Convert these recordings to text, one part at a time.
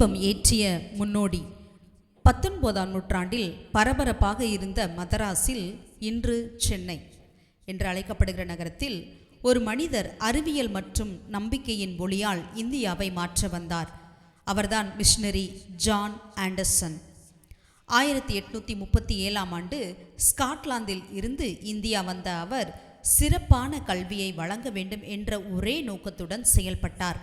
தீபம் ஏற்றிய முன்னோடி. பத்தொன்பதாம் நூற்றாண்டில் பரபரப்பாக இருந்த மதராஸில் இன்று சென்னை என்று அழைக்கப்படுகிற நகரத்தில் ஒரு மனிதர் அறிவியல் மற்றும் நம்பிக்கையின் ஒளியால் இந்தியாவை மாற்ற வந்தார். அவர்தான் மிஷனரி ஜான் ஆண்டர்சன். ஆயிரத்தி எட்நூற்றி முப்பத்தி ஏழாம் ஆண்டு ஸ்காட்லாந்தில் இருந்து இந்தியா வந்த அவர் சிறப்பான கல்வியை வழங்க வேண்டும் என்ற ஒரே நோக்கத்துடன் செயல்பட்டார்.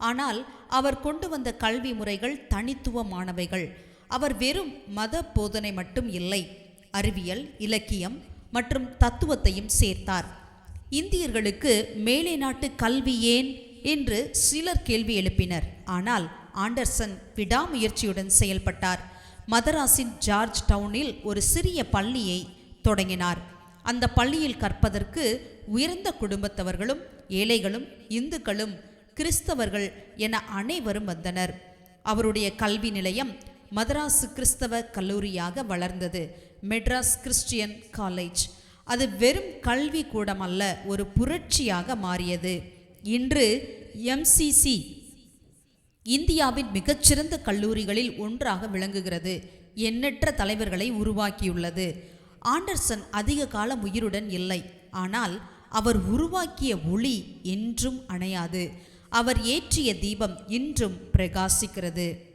ஆனால் அவர் கொண்டு வந்த கல்வி முறைகள் தனித்துவமானவைகள். அவர் வெறும் மத போதனை மட்டும் இல்லை அறிவியல் இலக்கியம் மற்றும் தத்துவத்தையும் சேர்த்தார். இந்தியர்களுக்கு மேலை நாட்டு கல்வி ஏன்? என்று சிலர் கேள்வி எழுப்பினர். ஆனால் ஆண்டர்சன் விடாமுயற்சியுடன் செயல்பட்டார். மதராஸின் ஜார்ஜ் டவுனில் ஒரு சிறிய பள்ளியை தொடங்கினார். அந்த பள்ளியில் கற்பதற்கு உயர்ந்த குடும்பத்தவர்களும் ஏழைகளும் இந்துக்களும் கிறிஸ்தவர்கள் என அனைவரும் வந்தனர். அவருடைய கல்வி நிலையம் மதராசு கிறிஸ்தவ கல்லூரியாக வளர்ந்தது. Madras Christian college. அது வெறும் கல்வி கூடம் அல்ல ஒரு புரட்சியாக மாறியது. இன்று எம்சிசி இந்தியாவின் மிகச்சிறந்த கல்லூரிகளில் ஒன்றாக விளங்குகிறது. எண்ணற்ற தலைவர்களை உருவாக்கியுள்ளது. ஆண்டர்சன் அதிக காலம் உயிருடன் இல்லை. ஆனால் அவர் உருவாக்கிய ஒளி என்றும் அணையாது. அவர் ஏற்றிய தீபம் இன்றும் பிரகாசிக்கிறது.